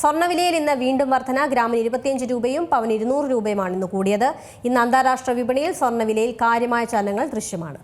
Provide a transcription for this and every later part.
സ്വർണവിലയിൽ ഇന്ന് വീണ്ടും വർധന. ഗ്രാമിന് ഇരുപത്തിയഞ്ച് രൂപയും പവൻ ഇരുന്നൂറ് രൂപയുമാണ് ഇന്ന് കൂടിയത്. ഇന്ന് അന്താരാഷ്ട്ര വിപണിയിൽ സ്വർണവിലയിൽ കാര്യമായ ചലനങ്ങൾ ദൃശ്യമാണ്.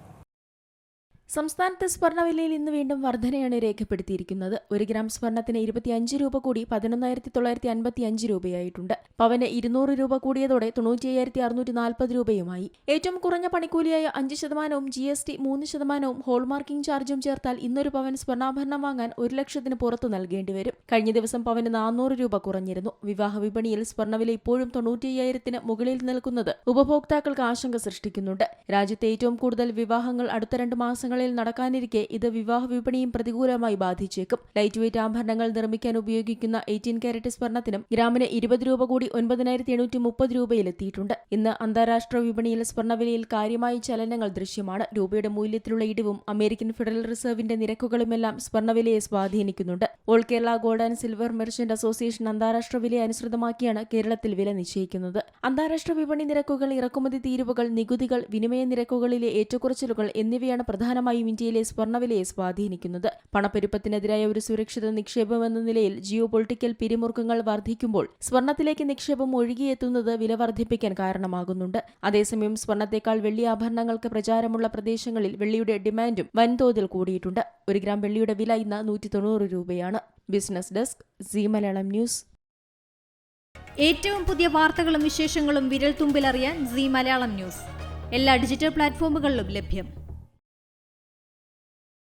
സംസ്ഥാനത്ത് സ്വർണവിലയിൽ ഇന്ന് വീണ്ടും വർധനയാണ് രേഖപ്പെടുത്തിയിരിക്കുന്നത്. ഒരു ഗ്രാം സ്വർണത്തിന് ഇരുപത്തിയഞ്ച് രൂപ കൂടി പതിനൊന്നായിരത്തി തൊള്ളായിരത്തി അൻപത്തി അഞ്ച് രൂപയായിട്ടുണ്ട്. പവന് ഇരുന്നൂറ് രൂപ കൂടിയതോടെ തൊണ്ണൂറ്റി അയ്യായിരത്തി അറുന്നൂറ്റി നാൽപ്പത് രൂപയുമായി ഏറ്റവും കുറഞ്ഞ പണിക്കൂലിയായ അഞ്ച് ശതമാനവും ജി എസ് ടി മൂന്ന് ശതമാനവും ഹോൾമാർക്കിംഗ് ചാർജും ചേർത്താൽ ഇന്നൊരു പവൻ സ്വർണാഭരണം വാങ്ങാൻ ഒരു ലക്ഷത്തിന് പുറത്തു നൽകേണ്ടി വരും. കഴിഞ്ഞ ദിവസം പവന് നാനൂറ് രൂപ കുറഞ്ഞിരുന്നു. വിവാഹ വിപണിയിൽ സ്വർണവില ഇപ്പോഴും തൊണ്ണൂറ്റി അയ്യായിരത്തിന് മുകളിൽ നിൽക്കുന്നത് ഉപഭോക്താക്കൾക്ക് ആശങ്ക സൃഷ്ടിക്കുന്നുണ്ട്. രാജ്യത്തെ ഏറ്റവും കൂടുതൽ വിവാഹങ്ങൾ അടുത്ത രണ്ട് മാസങ്ങളിൽ നടക്കാനിരിക്കെ ഇത് വിവാഹ വിപണിയും പ്രതികൂലമായി ബാധിച്ചേക്കും. ലൈറ്റ് വെയിറ്റ് ആഭരണങ്ങൾ നിർമ്മിക്കാൻ ഉപയോഗിക്കുന്ന എയ്റ്റീൻ കാരറ്റ് സ്വർണത്തിനും ഗ്രാമിന് ഇരുപത് രൂപ കൂടി ഒൻപതിനായിരത്തി എണ്ണൂറ്റി മുപ്പത് രൂപയിലെത്തിയിട്ടുണ്ട്. ഇന്ന് അന്താരാഷ്ട്ര വിപണിയിൽ സ്വർണവിലയിൽ കാര്യമായ ചലനങ്ങൾ ദൃശ്യമാണ്. രൂപയുടെ മൂല്യത്തിലുള്ള ഇടിവും അമേരിക്കൻ ഫെഡറൽ റിസർവിന്റെ നിരക്കുകളുമെല്ലാം സ്വർണവിലയെ സ്വാധീനിക്കുന്നുണ്ട്. All Kerala gold and silver merchant association അന്താരാഷ്ട്ര വിലയെ അനുസൃതമാക്കിയാണ് കേരളത്തിൽ വില നിശ്ചയിക്കുന്നത്. അന്താരാഷ്ട്ര വിപണി നിരക്കുകൾ ഇറക്കുമതി തീരുവകൾ നികുതികൾ വിനിമയ നിരക്കുകളിലെ ഏറ്റക്കുറച്ചിലുകൾ എന്നിവയാണ് പ്രധാനമായും ഇന്ത്യയിലെ സ്വർണവിലയെ സ്വാധീനിക്കുന്നത്. പണപ്പെരുപ്പത്തിനെതിരായ ഒരു സുരക്ഷിത നിക്ഷേപമെന്ന നിലയിൽ ജിയോ പൊളിറ്റിക്കൽ പിരിമുറുക്കങ്ങൾ വർദ്ധിക്കുമ്പോൾ സ്വർണത്തിലേക്ക് നിക്ഷേപം ഒഴുകിയെത്തുന്നത് വില വർദ്ധിപ്പിക്കാൻ കാരണമാകുന്നുണ്ട്. അതേസമയം സ്വർണത്തേക്കാൾ വെള്ളി ആഭരണങ്ങൾക്ക് പ്രചാരമുള്ള പ്രദേശങ്ങളിൽ വെള്ളിയുടെ ഡിമാൻഡും വൻതോതിൽ കൂടിയിട്ടുണ്ട്. ഒരു ഗ്രാം വെള്ളിയുടെ വില ഇന്ന് നൂറ്റി തൊണ്ണൂറ് രൂപയാണ്. Business desk Zee Malayalam news. ഏറ്റവും പുതിയ വാർത്തകളും വിശേഷങ്ങളും വിരൽ തുമ്പിലറിയാൻ സി മലയാളം ന്യൂസ്. എല്ലാ ഡിജിറ്റൽ പ്ലാറ്റ്ഫോമുകളിലും ലഭ്യം.